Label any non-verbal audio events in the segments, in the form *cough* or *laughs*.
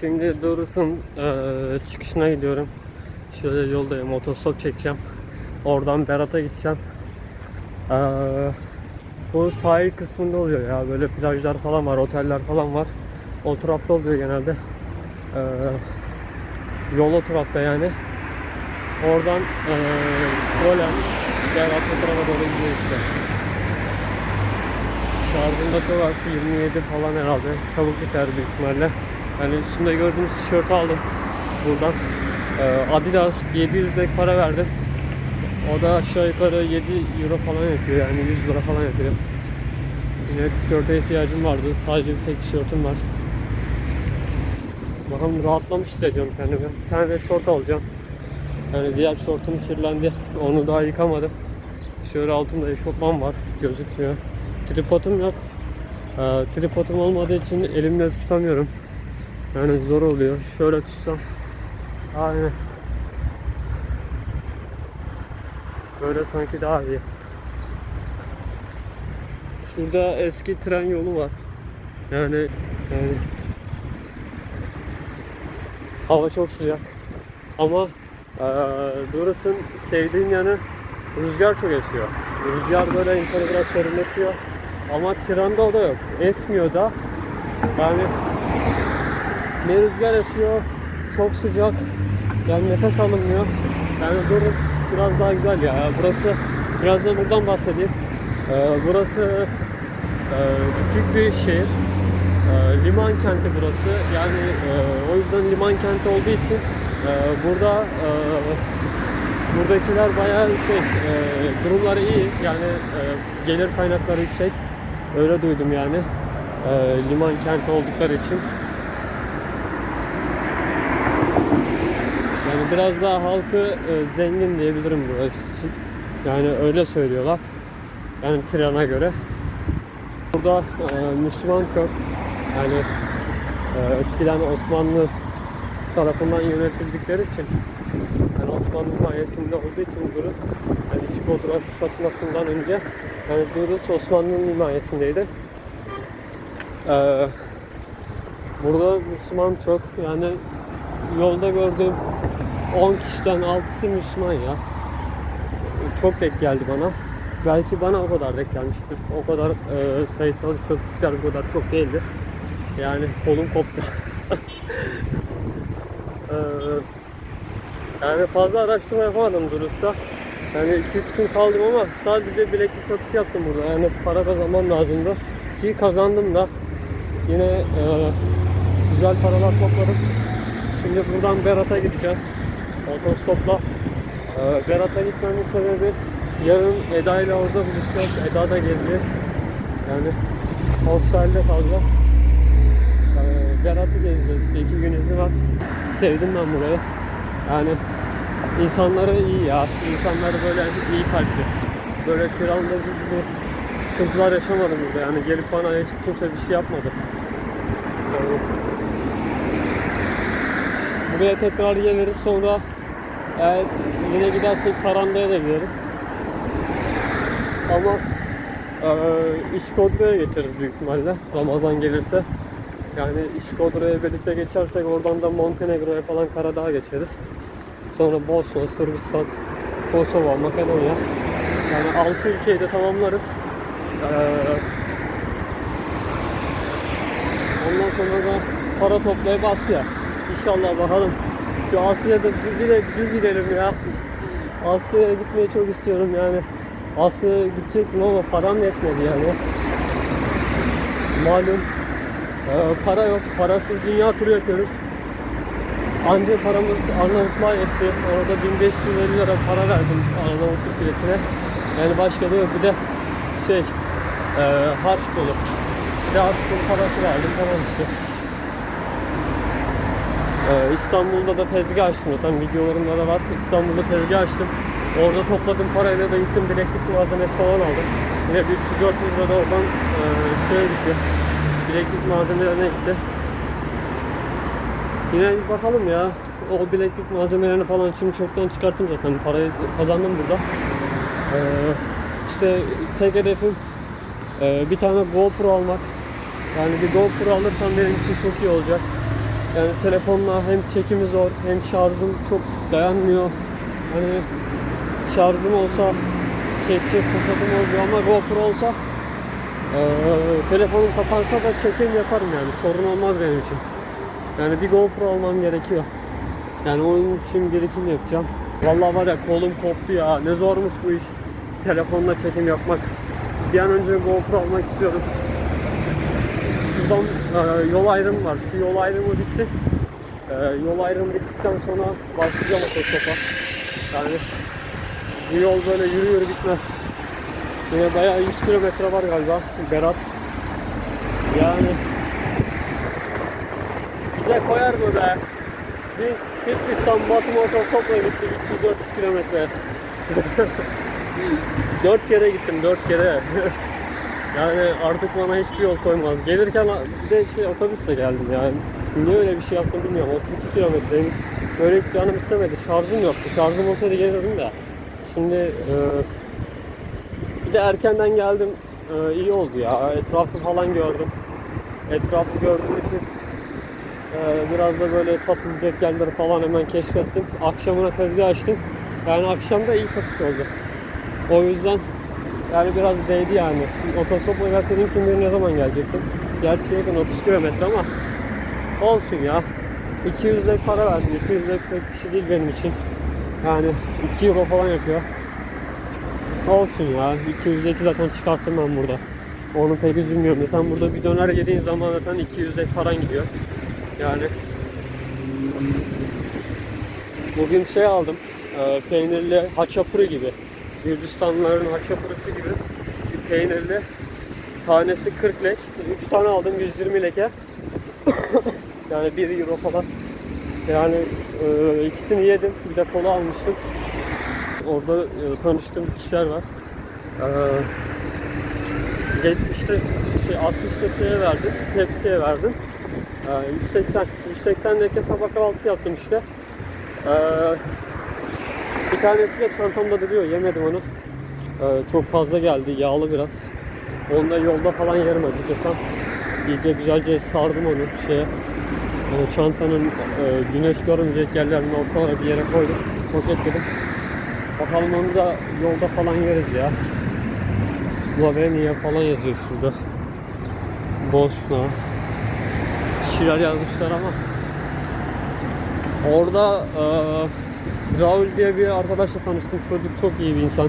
Şimdi Dorus'un eee, çıkışına gidiyorum. Şöyle yoldayım, otostop çekeceğim. Oradan Berat'a gideceğim. Eee, bu sahil kısmında oluyor ya. Böyle plajlar falan var, oteller falan var. O tarafta oluyor genelde. Eee, yol o tarafta yani. Oradan eee Golan, Berat tarafa doğru gidiyor işte. Şarjında çok az 27 falan herhalde. Çabuk biter büyük ihtimalle. Yani üstümde gördüğünüz tişörtü aldım buradan. Ee, Adidas 700 lira para verdim. O da aşağı yukarı 7 euro falan yapıyor yani 100 lira falan yapıyor. Yine tişörte ihtiyacım vardı. Sadece bir tek tişörtüm var. Bakalım rahatlamış hissediyorum kendimi. Bir tane de şort alacağım. Yani diğer şortum kirlendi. Onu daha yıkamadım. Şöyle altımda eşofman var. Gözükmüyor. Tripodum yok. Ee, tripodum olmadığı için elimle tutamıyorum. Yani zor oluyor. Şöyle tutsam. Aynen. Böyle sanki daha iyi. Şurada eski tren yolu var. Yani, yani hava çok sıcak. Ama eee Duras'ın sevdiğim yanı rüzgar çok esiyor. Rüzgar böyle insanı biraz serinletiyor. Ama trende o da yok. Esmiyor da. Yani ne rüzgar esiyor, çok sıcak. Yani nefes alınmıyor. Yani Durus biraz daha güzel ya. Burası biraz da buradan bahsedeyim. Ee, burası e, küçük bir şehir. Ee, liman kenti burası. Yani e, o yüzden liman kenti olduğu için e, burada buradakiler bayağı şey durumları iyi. Yani gelir kaynakları yüksek. Öyle duydum yani. Liman kenti oldukları için. Biraz daha halkı e, zengin diyebilirim burası için. Yani öyle söylüyorlar. Yani Tiran'a göre. Burada e, Müslüman çok. Yani e, eskiden Osmanlı tarafından yönetildikleri için yani Osmanlı himayesinde olduğu için Durus yani İşkodra kuşatmasından önce yani Durus Osmanlı'nın himayesindeydi. E, burada Müslüman çok yani yolda gördüğüm 10 kişiden 6'sı Müslüman ya. Çok denk geldi bana. Belki bana o kadar denk gelmiştir. O kadar e, sayısal istatistikler bu kadar çok değildir. Yani kolum koptu. *laughs* e, yani fazla araştırma yapamadım Durus'ta. Yani 2-3 gün kaldım ama sadece bileklik satışı yaptım burada. Yani para kazanmam lazımdı. Ki kazandım da. Yine e, güzel paralar topladım. Şimdi buradan Berat'a gideceğim. Otostopla. Ee, Berat'a gitmemin sebebi yarın Eda ile orada buluşacağız. Eda da gelecek. Yani hostelde kalacağız. Ee, Berat'ı gezeceğiz. İşte iki gün izni var. Sevdim ben burayı. Yani insanları iyi ya. İnsanları böyle iyi kalpli. Böyle kralda gibi sıkıntılar yaşamadım burada. Yani gelip bana hiç kimse bir şey yapmadı. Yani Buraya tekrar geliriz sonra eğer yine gidersek Saranda'ya da gideriz. Ama eee İşkodro'ya geçeriz büyük ihtimalle Ramazan gelirse. Yani İşkodro'ya birlikte geçersek oradan da Montenegro'ya falan Karadağ'a geçeriz. Sonra Bosna, Sırbistan, Kosova, Makedonya. Yani 6 ülkeyi de tamamlarız. Eee ondan sonra da para toplayıp Asya. İnşallah bakalım. Şu Asya'da bir de biz gidelim ya. Asya'ya gitmeyi çok istiyorum yani. Asya'ya gidecektim ama param yetmedi yani. Malum e, para yok. Parasız dünya turu yapıyoruz. Anca paramız Arnavutluğa yetti. Orada 1550 lira para verdim Arnavutluk biletine. Yani başka da yok. Bir de şey e, harç dolu. Bir de harç dolu parası verdim. Tamam işte. Ee, İstanbul'da da tezgah açtım zaten videolarımda da var. İstanbul'da tezgah açtım. Orada topladığım parayla da gittim bileklik malzemesi falan aldım. Yine bir 300-400 lira da oradan e, şeye gitti. Bileklik malzemelerine gitti. Yine bakalım ya. O bileklik malzemelerini falan şimdi çoktan çıkarttım zaten. Parayı kazandım burada. Ee, işte tek hedefim e, bir tane GoPro almak. Yani bir GoPro alırsam benim için çok iyi olacak. Yani telefonla hem çekimi zor hem şarjım çok dayanmıyor. Hani şarjım olsa çekecek fırsatım oluyor ama GoPro olsa eee telefonum kapansa da çekim yaparım yani sorun olmaz benim için. Yani bir GoPro almam gerekiyor. Yani onun için birikim yapacağım. Vallahi var ya kolum koptu ya. Ne zormuş bu iş. Telefonla çekim yapmak. Bir an önce GoPro almak istiyorum. Şuradan e, yol ayrımı var. Şu yol ayrımı bitsin. E, yol ayrımı bittikten sonra başlayacağım otostopa. Yani bu yol böyle yürü yürü bitmez. Yine bayağı 100 kilometre var galiba Berat. Yani bize koyar be? Biz Tiflis'ten Batum otostopla gittik 300-400 kilometre. *laughs* 4 kere gittim 4 kere. *laughs* yani artık bana hiçbir yol koymaz. Gelirken bir de şey otobüsle geldim yani. Niye öyle bir şey yaptım bilmiyorum. 32 kilometreymiş. Böyle hiç canım istemedi. Şarjım yoktu. Şarjım olsaydı gelirdim de. Şimdi e, bir de erkenden geldim. E, iyi oldu ya. Etrafı falan gördüm. Etrafı gördüğüm için ee, biraz da böyle satılacak yerleri falan hemen keşfettim. Akşamına tezgah açtım. Yani akşam da iyi satış oldu. O yüzden yani biraz değdi yani. Otostopla gelseydim kim bilir ne zaman gelecektim. Gerçi yakın 30 kilometre ama olsun ya. 200 lira para verdim. 200 lira pek bir şey değil benim için. Yani 2 euro falan yapıyor. Olsun ya. 200 lira zaten çıkarttım ben burada. Onu pek üzülmüyorum. Zaten burada bir döner yediğin zaman zaten 200 lira paran gidiyor. Yani bugün şey aldım. E, peynirli haçapuri gibi. Gürcistanlıların haçapurisi gibi bir peynirli. Tanesi 40 lek. 3 tane aldım 120 leke. *coughs* yani 1 euro falan. Yani e, ikisini yedim. Bir de kola almıştım. Orada e, tanıştığım kişiler var. E, 70'te şey 60'ta şeye verdim. Hepsiye verdim. Ee, 180 180 leke sabah kahvaltısı yaptım işte. Ee, bir tanesi de çantamda duruyor. Yemedim onu. Ee, çok fazla geldi. Yağlı biraz. Onu da yolda falan yerim acıkırsam. İyice güzelce sardım onu şeye. Yani çantanın e, güneş görmeyecek yerlerinin ortalara bir yere koydum. Poşetledim. Bakalım onu da yolda falan yeriz ya. Slovenya falan yazıyor şurada. Bosna, bir şeyler yazmışlar ama orada e, Raul diye bir arkadaşla tanıştım. Çocuk çok iyi bir insan.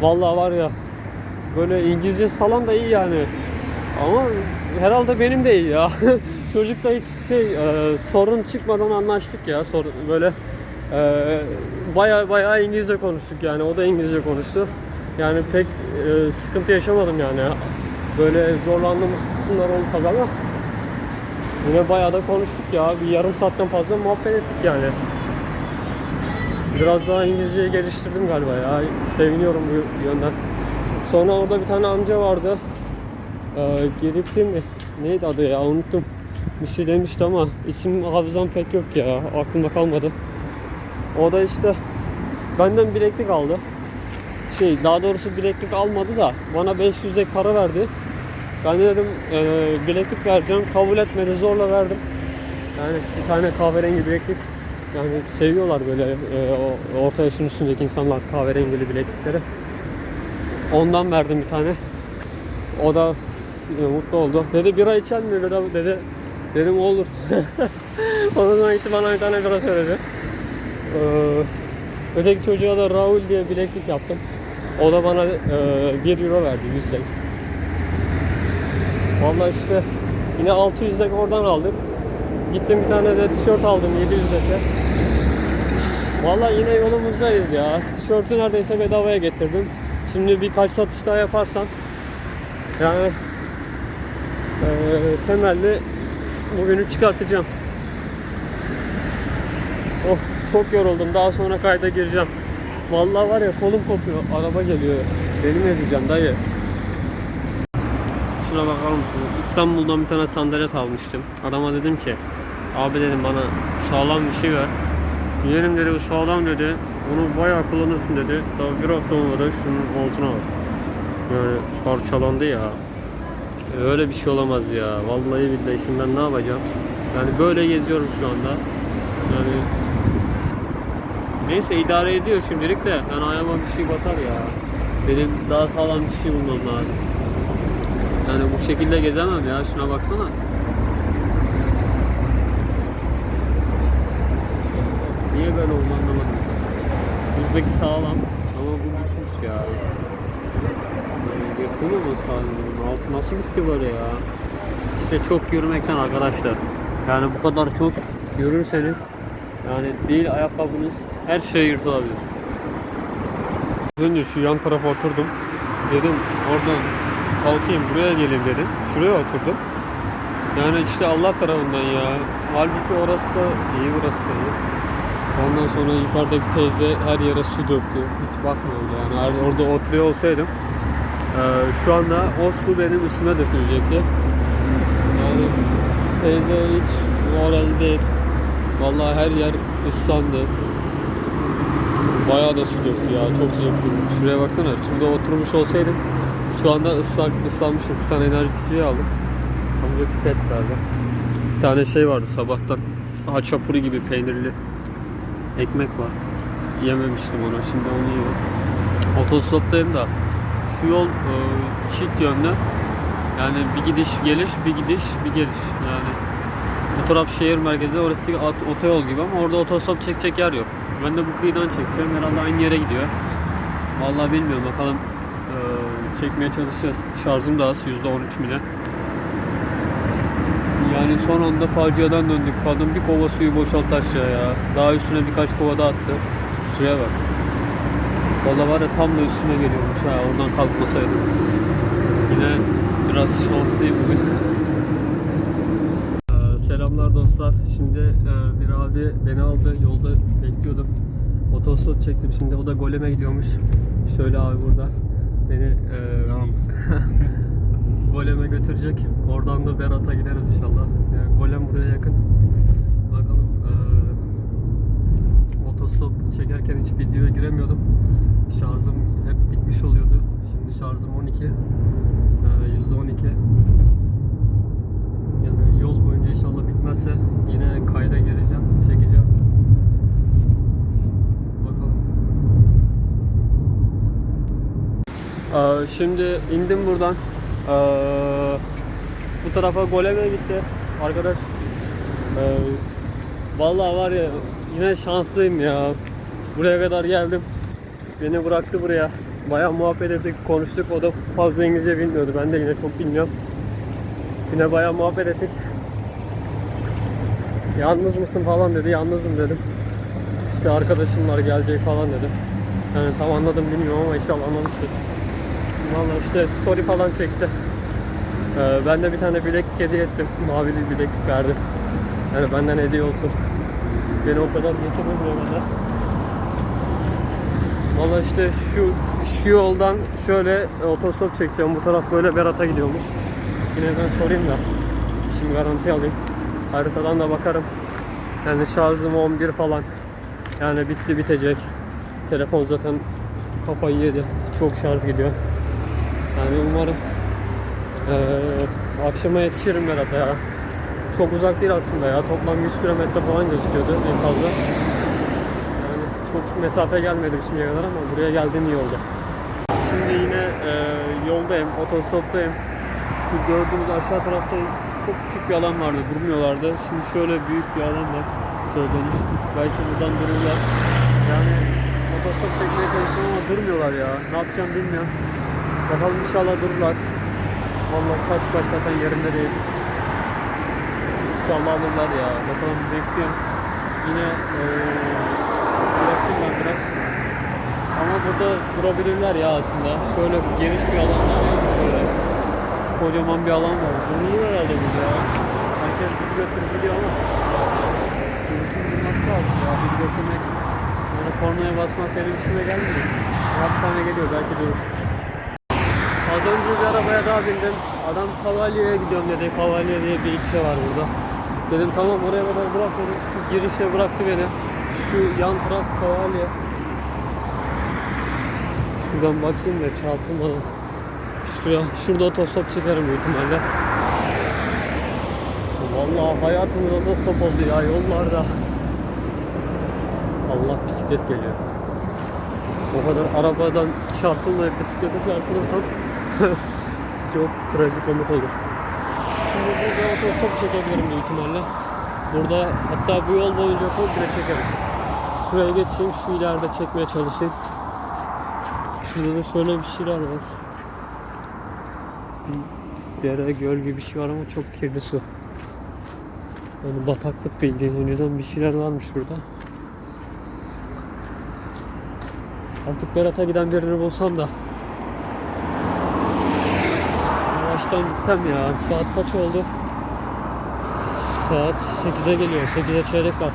Vallahi var ya böyle İngilizcesi falan da iyi yani. Ama herhalde benim de iyi ya. *laughs* Çocukla hiç şey e, sorun çıkmadan anlaştık ya. Sor, böyle e, baya baya İngilizce konuştuk yani. O da İngilizce konuştu. Yani pek e, sıkıntı yaşamadım yani. Böyle zorlandığımız kısımlar oldu tabii ama Yine bayağı da konuştuk ya. Bir yarım saatten fazla muhabbet ettik yani. Biraz daha İngilizceyi geliştirdim galiba ya. Seviniyorum bu yönden. Sonra orada bir tane amca vardı. Ee, Giripli mi? Neydi adı ya? Unuttum. Bir şey demişti ama isim hafızam pek yok ya. Aklımda kalmadı. O da işte benden bileklik aldı. Şey daha doğrusu bileklik almadı da bana 500 ek para verdi. Ben de dedim e, bileklik vereceğim. Kabul etmedi. Zorla verdim. Yani bir tane kahverengi bileklik. Yani seviyorlar böyle e, o, orta yaşın üstündeki insanlar kahverengili bileklikleri. Ondan verdim bir tane. O da e, mutlu oldu. Dedi bira içer mi? Dedi, dedi. Dedim olur. *laughs* o zaman gitti bana bir tane bira söyledi. Ee, öteki çocuğa da Raul diye bileklik yaptım. O da bana e, 1 euro verdi 100 lek. Vallahi işte yine 600 lek oradan aldık. Gittim bir tane de tişört aldım 700 leke. Vallahi yine yolumuzdayız ya. Tişörtü neredeyse bedavaya getirdim. Şimdi birkaç satış daha yaparsam yani e, temelli bugünü çıkartacağım. Of çok yoruldum. Daha sonra kayda gireceğim. Vallahi var ya kolum kopuyor. Araba geliyor. Benim ezeceğim dayı. Şuna bakar mısınız? İstanbul'dan bir tane sandalet almıştım. Adama dedim ki abi dedim bana sağlam bir şey ver. Yeğenim dedi bu sağlam dedi. Bunu bayağı kullanırsın dedi. Daha bir hafta olmadı şunun altına bak. Yani parçalandı ya. Öyle bir şey olamaz ya. Vallahi billahi şimdi ben ne yapacağım? Yani böyle geziyorum şu anda. Yani neyse idare ediyor şimdilik de yani ayağıma bir şey batar ya. Benim daha sağlam bir şey bulmam lazım. Yani bu şekilde gezemem ya şuna baksana. Niye böyle oldu anlamadım. Buradaki sağlam ama bu gitmiş ya. Yakılmaması lazım bunun. Altı nasıl gitti böyle ya? İşte çok yürümekten arkadaşlar. Yani bu kadar çok yürürseniz yani değil ayakkabınız her şey yırtılabilir. Az önce şu yan tarafa oturdum. Dedim oradan kalkayım buraya geleyim dedim. Şuraya oturdum. Yani işte Allah tarafından ya. Halbuki orası da iyi burası da iyi. Ondan sonra yukarıdaki teyze her yere su döktü. Hiç bakmıyordu yani. Orada oturuyor olsaydım eee, şu anda o su benim üstüme dökülecekti. Yani teyze hiç moral değil. Vallahi her yer ıslandı. Bayağı da su döktü ya. Çok su döktü. Şuraya baksana. Şurada oturmuş olsaydım şu anda ıslak, ıslanmışım. Bir tane enerji içeceği aldım. Amca pipet galiba. Bir tane şey vardı sabahtan. Haçapuri gibi peynirli ekmek var. Yememiştim onu. Şimdi onu yiyorum. Otostoptayım da şu yol e, çift yönlü. Yani bir gidiş geliş, bir gidiş, bir geliş. Yani bu taraf şehir merkezi, orası at- otoyol gibi ama orada otostop çekecek yer yok. Ben de bu kıyıdan çekeceğim. Herhalde aynı yere gidiyor. Vallahi bilmiyorum. Bakalım e, çekmeye çalışacağız. Şarjım da az. %13 bile. Yani son anda faciadan döndük. Kadın bir kova suyu boşalttı aşağıya. Daha üstüne birkaç kova da attı. Şuraya bak. Valla var ya tam da üstüme geliyormuş ha oradan kalkmasaydım. Yine biraz şanslıyım bugün. Ee, selamlar dostlar. Şimdi e, bir abi beni aldı. Yolda bekliyordum. Otostop çektim. Şimdi o da Golem'e gidiyormuş. Şöyle abi burada. Beni e, Selam. *laughs* Golem'e götürecek. Oradan da Berat'a gideriz inşallah. Yani Golem buraya yakın. Bakalım eee otostop çekerken hiç videoya giremiyordum. Şarjım hep bitmiş oluyordu. Şimdi şarjım 12. Eee, %12. Yani yol boyunca inşallah bitmezse yine kayda gireceğim, çekeceğim. Bakalım. Şimdi indim buradan. Ee, bu tarafa Golem'e gitti. Arkadaş ee, vallahi var ya yine şanslıyım ya. Buraya kadar geldim. Beni bıraktı buraya. Bayağı muhabbet ettik, konuştuk. O da fazla İngilizce bilmiyordu. Ben de yine çok bilmiyorum. Yine bayağı muhabbet ettik. Yalnız mısın falan dedi. Yalnızım dedim. İşte arkadaşım var gelecek falan dedi. Yani tam anladım bilmiyorum ama inşallah anlamıştır. Valla işte story falan çekti. Ee, ben de bir tane bileklik hediye ettim. Mavili bileklik verdim. Yani benden hediye olsun. Beni o kadar getirdi buraya kadar. Valla işte şu şu yoldan şöyle otostop çekeceğim. Bu taraf böyle Berat'a gidiyormuş. Yine ben sorayım da. Şimdi garanti alayım. Haritadan da bakarım. Yani şarjım 11 falan. Yani bitti bitecek. Telefon zaten kafayı yedi. Çok şarj gidiyor. Yani umarım eee, akşama yetişirim Berat'a ya. Çok uzak değil aslında ya. Toplam 100 kilometre falan gözüküyordu en fazla. Yani çok mesafe gelmedim şimdiye kadar ama buraya geldiğim iyi oldu. Şimdi yine eee, yoldayım, otostoptayım. Şu gördüğünüz aşağı tarafta çok küçük bir alan vardı, durmuyorlardı. Şimdi şöyle büyük bir alan var. Şöyle dönüş. Belki buradan dururlar. Yani otostop çekmeye çalışıyorum ama durmuyorlar ya. Ne yapacağım bilmiyorum. Bakalım inşallah dururlar. Vallahi saç baş zaten yerinde değil. İnşallah alırlar ya. Bakalım bekliyorum. Yine eee uğraşayım ben biraz. Ama burada durabilirler ya aslında. Şöyle geniş bir alan var ya. Şöyle. Kocaman bir alan var. Durulur herhalde burada ya. Herkes bizi götürüp gidiyor ama. Duruşun durması lazım ya. Bizi götürmek. Yani kornaya basmak benim işime gelmiyor. Tane geliyor belki durur. Az önce bir arabaya daha bindim. Adam Kavalye'ye gidiyorum dedi. Kavalye diye bir ilçe var burada. Dedim tamam oraya kadar bırak dedim. Şu girişe bıraktı beni. Şu yan taraf Kavalye. Şuradan bakayım da çarpılmadan. Şuraya, şurada otostop çekerim büyük ihtimalle. Vallahi hayatımız otostop oldu ya yollarda. Allah bisiklet geliyor. O kadar arabadan çarpılmayıp bisiklete çarpılırsam *laughs* çok trajikomik olur. Şimdi burada otostop çekebilirim büyük ihtimalle. Burada hatta bu yol boyunca komple çekerim. Şuraya geçeyim, şu ileride çekmeye çalışayım. Şurada da şöyle bir şeyler var. Bir yere göl gibi bir şey var ama çok kirli su. Yani bataklık bildiğin önceden bir şeyler varmış burada. Artık Berat'a giden birini bulsam da Yavaştan gitsem ya. Saat kaç oldu? Saat 8'e geliyor. 8'e çeyrek var.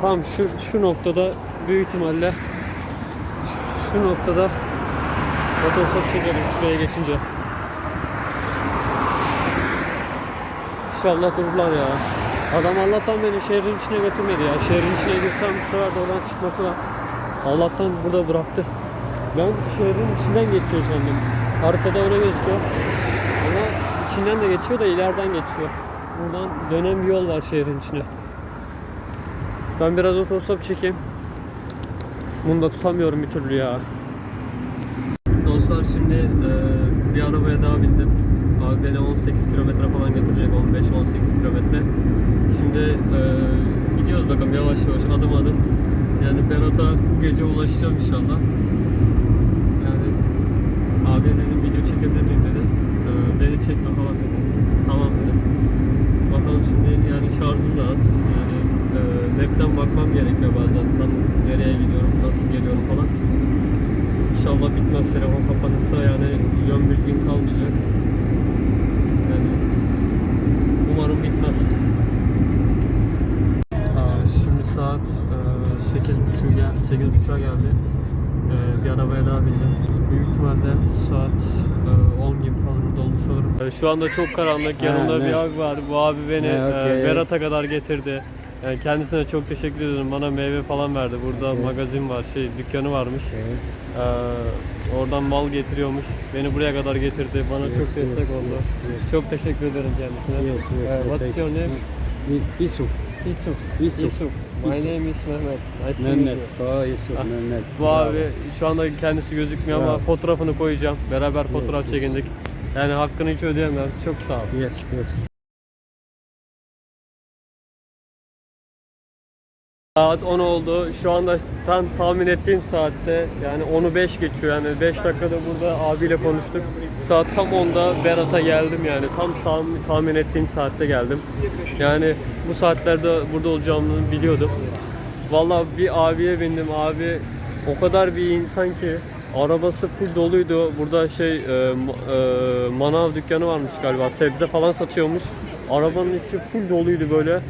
Tam şu şu noktada büyük ihtimalle şu, noktada otostop çekelim şuraya geçince. İnşallah dururlar ya. Adam Allah'tan beni şehrin içine götürmedi ya. Şehrin içine girsem bu sefer de oradan çıkması var. Allah'tan burada bıraktı. Ben şehrin içinden geçiyor sandım. Haritada öyle gözüküyor. Ama içinden de geçiyor da ileriden geçiyor. Buradan dönen bir yol var şehrin içine. Ben biraz otostop çekeyim. Bunu da tutamıyorum bir türlü ya. Dostlar şimdi e, bir arabaya daha bindim. Abi beni 18 kilometre falan götürecek. 15-18 kilometre. Şimdi e, gidiyoruz bakalım yavaş yavaş adım adım. Yani Berat'a gece ulaşacağım inşallah. Abi dedim video çekebilir dedi. E, beni çekme falan dedi. Tamam dedim. Bakalım şimdi yani şarjım da az. Yani e, map'ten bakmam gerekiyor bazen. Tam nereye gidiyorum, nasıl geliyorum falan. İnşallah bitmez telefon kapanırsa yani yön bilgim kalmayacak. Yani umarım bitmez. Aa, şimdi saat e, 8.30 gel 8.30'a geldi. E, bir arabaya daha bindim. Büyük ihtimalle saat e, 10 gibi falan dolmuş olurum. E, şu anda çok karanlık. Yanımda bir ne? abi var. Bu abi beni Ha, e, okey. Berat'a kadar getirdi. Yani kendisine çok teşekkür ederim. Bana meyve falan verdi. Burada Okey. magazin var, şey dükkanı varmış. Okay. Ee, oradan mal getiriyormuş. Beni buraya kadar getirdi. Bana Yes, çok destek yes, oldu. yes. Çok teşekkür ederim kendisine. Yes, yes. Ee, what's your name? Yusuf. Yusuf. Yusuf. My name is Mehmet. Nice to meet Mehmet. you. Yusuf. Ah, Mehmet. Bu Bravo. abi şu anda kendisi gözükmüyor ama Bravo. fotoğrafını koyacağım. Beraber fotoğraf yes. çekindik. Yani hakkını hiç ödeyemem. Çok sağ ol. Yes, yes. Saat 10 oldu. Şu anda tam tahmin ettiğim saatte yani 10'u 5 geçiyor. Yani 5 dakikada burada abiyle konuştuk. Saat tam 10'da Berat'a geldim yani. Tam tahmin, tahmin ettiğim saatte geldim. Yani bu saatlerde burada olacağımı biliyordum. Vallahi bir abiye bindim. Abi o kadar bir insan ki arabası full doluydu. Burada şey e, e, manav dükkanı varmış galiba. Sebze falan satıyormuş. Arabanın içi full doluydu böyle.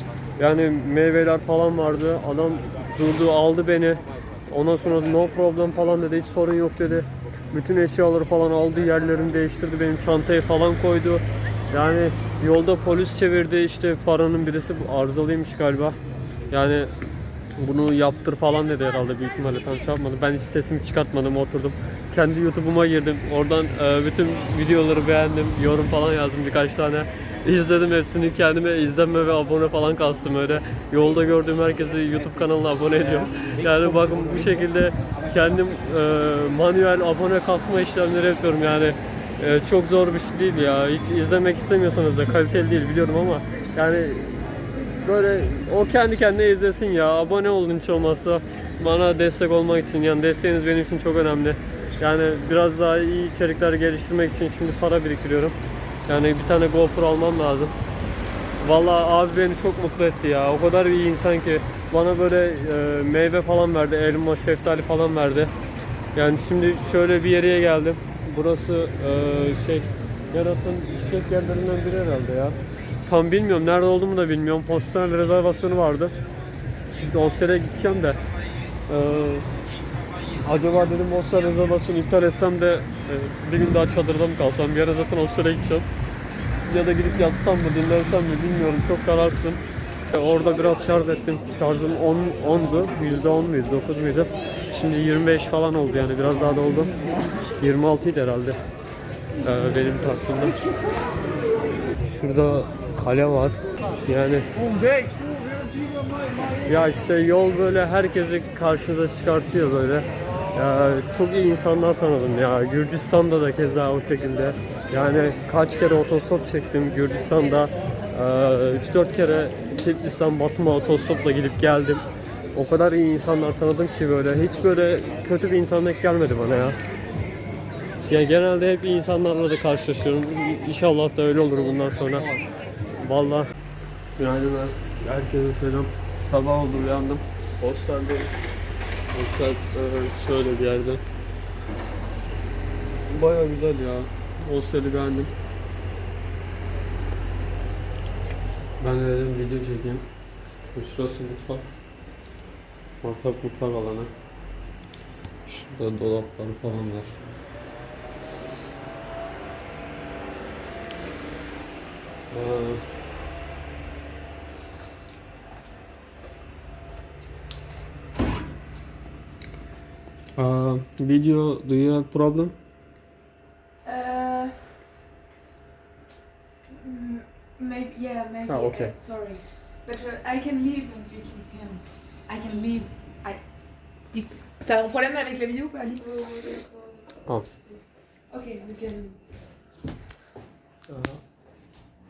Yani meyveler falan vardı. Adam durdu aldı beni. Ondan sonra no problem falan dedi. Hiç sorun yok dedi. Bütün eşyaları falan aldı. Yerlerini değiştirdi. Benim çantayı falan koydu. Yani yolda polis çevirdi. işte faranın birisi arızalıymış galiba. Yani bunu yaptır falan dedi herhalde büyük ihtimalle tam şey yapmadı. Ben hiç sesimi çıkartmadım oturdum. Kendi YouTube'uma girdim. Oradan e, bütün videoları beğendim. Yorum falan yazdım birkaç tane. İzledim hepsini kendime izlenme ve abone falan kastım öyle. Yolda gördüğüm herkesi YouTube kanalına abone ediyorum. Yani bakın bu şekilde kendim e, manuel abone kasma işlemleri yapıyorum yani. e, çok zor bir şey değil ya. Hiç izlemek istemiyorsanız da kaliteli değil biliyorum ama yani böyle o kendi kendine izlesin ya. Abone olun hiç olmazsa bana destek olmak için. Yani desteğiniz benim için çok önemli. Yani biraz daha iyi içerikler geliştirmek için şimdi para biriktiriyorum. Yani bir tane GoPro almam lazım. Vallahi abi beni çok mutlu etti ya. O kadar iyi insan ki bana böyle e, meyve falan verdi, elma, şeftali falan verdi. Yani şimdi şöyle bir yere geldim. Burası e, şey Yarat'ın çiçek yerlerinden biri herhalde ya. Tam bilmiyorum nerede olduğumu da bilmiyorum. Hostel rezervasyonu vardı. Şimdi hostele gideceğim de e, acaba dedim hostel rezervasyonu iptal etsem de e, bir gün daha çadırda mı kalsam? Ara zaten hostele gideceğim. Ya da gidip yatsam mı dinlensem mi bilmiyorum çok kararsın. E, Orada biraz şarj ettim. Şarjım 10 10'du. %10 muydu? 9 muydu? Şimdi 25 falan oldu yani biraz daha da oldu. 26 idi herhalde. Ee, benim taktığımda. Şurada kale var. Yani ya işte yol böyle herkesi karşınıza çıkartıyor böyle. Ya çok iyi insanlar tanıdım ya. Gürcistan'da da keza o şekilde. Yani kaç kere otostop çektim Gürcistan'da. Ee, 3-4 kere Tiflis'ten Batum'a otostopla gidip geldim. O kadar iyi insanlar tanıdım ki böyle hiç böyle kötü bir insan denk gelmedi bana ya. Ya genelde hep iyi insanlarla da karşılaşıyorum. İnşallah da öyle olur bundan sonra. Vallahi günaydınlar. Herkese selam. Sabah oldu uyandım. Hosteldeyim. Hostel e, şöyle bir yerde. Baya güzel ya. Hosteli beğendim. Ben de dedim video çekeyim. Şurası mutfak. Ortak mutfak alanı. Şurada dolaplar falan var. Ee, Uh, video, do you have problem? Uh, maybe yeah, maybe. Ah, okay. uh, sorry, but uh, I can leave and you can film. I can leave. I. T'as un problème avec la vidéo ou pas, Alice Ah. Ok, we can.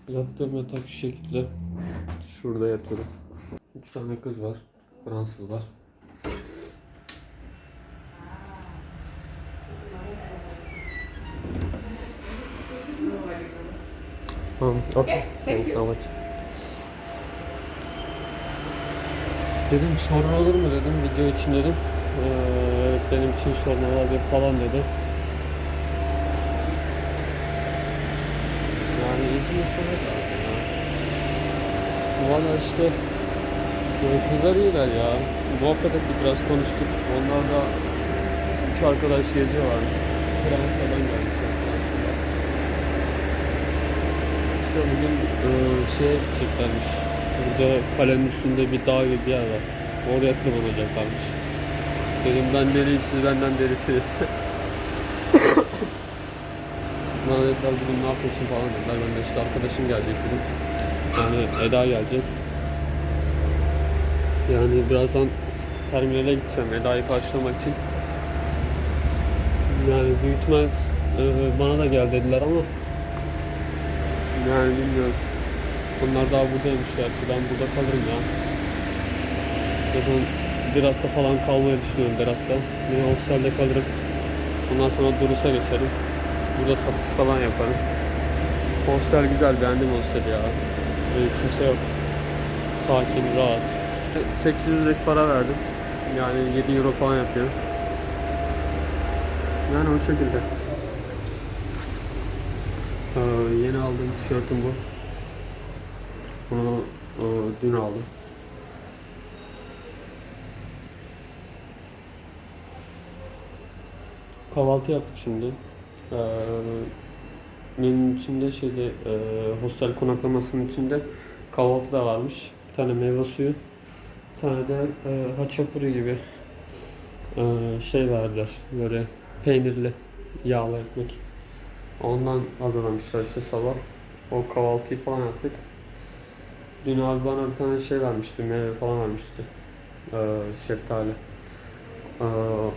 Yattığım yatak şu şekilde. Şurada yatıyorum. Üç tane kız var. Fransız var. Tamam, okay. Thank you so much. Dedim sorun olur mu dedim video için dedim. Ee, evet benim için sorun olabilir falan dedi. Yani ilgi yaşamak lazım ya. Valla işte böyle kızlar iyiler ya. Muhabbet ettik biraz konuştuk. Onlar da üç arkadaş geziyorlarmış. Fransa'dan gelmişler. Fransa'dan. İşte bugün e, şeye gideceklermiş. Burada kalenin üstünde bir dağ gibi bir yer var. Oraya tırmanacaklarmış. Dedim ben deliyim siz benden delisiniz. *laughs* Bana dediler bugün ne yapıyorsun falan dediler. Ben de işte arkadaşım gelecek dedim. Yani Eda gelecek. Yani birazdan terminale gideceğim Eda'yı karşılamak için. Yani büyük e, bana da gel dediler ama yani bilmiyorum. Onlar daha buradaymış gerçi. Ben burada kalırım ya. Zaten bir hafta falan kalmayı düşünüyorum Berat'ta. Yine hostelde kalırım. Ondan sonra Durus'a geçerim. Burada satış falan yaparım. Hostel güzel, beğendim hosteli ya. Böyle kimse yok. Sakin, rahat. 800 lira para verdim. Yani 7 euro falan yapıyor. Yani o şekilde. Ee, yeni aldığım tişörtüm bu. Bunu e, dün aldım. Kahvaltı yaptık şimdi. Ee, menünün içinde şeyde e, hostel konaklamasının içinde kahvaltı da varmış. Bir tane meyve suyu, bir tane de e, haçapuri gibi e, şey verdiler. Böyle peynirli, yağlı ekmek. Ondan hazırlamışlar işte sabah. O kahvaltıyı falan yaptık. Dün abi bana bir tane şey vermişti, meyve falan vermişti. Ee, şeftali. Ee,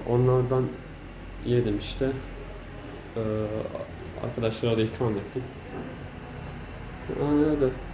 onlardan yedim işte. Ee, arkadaşlara da ikram ettim. Yani öyle.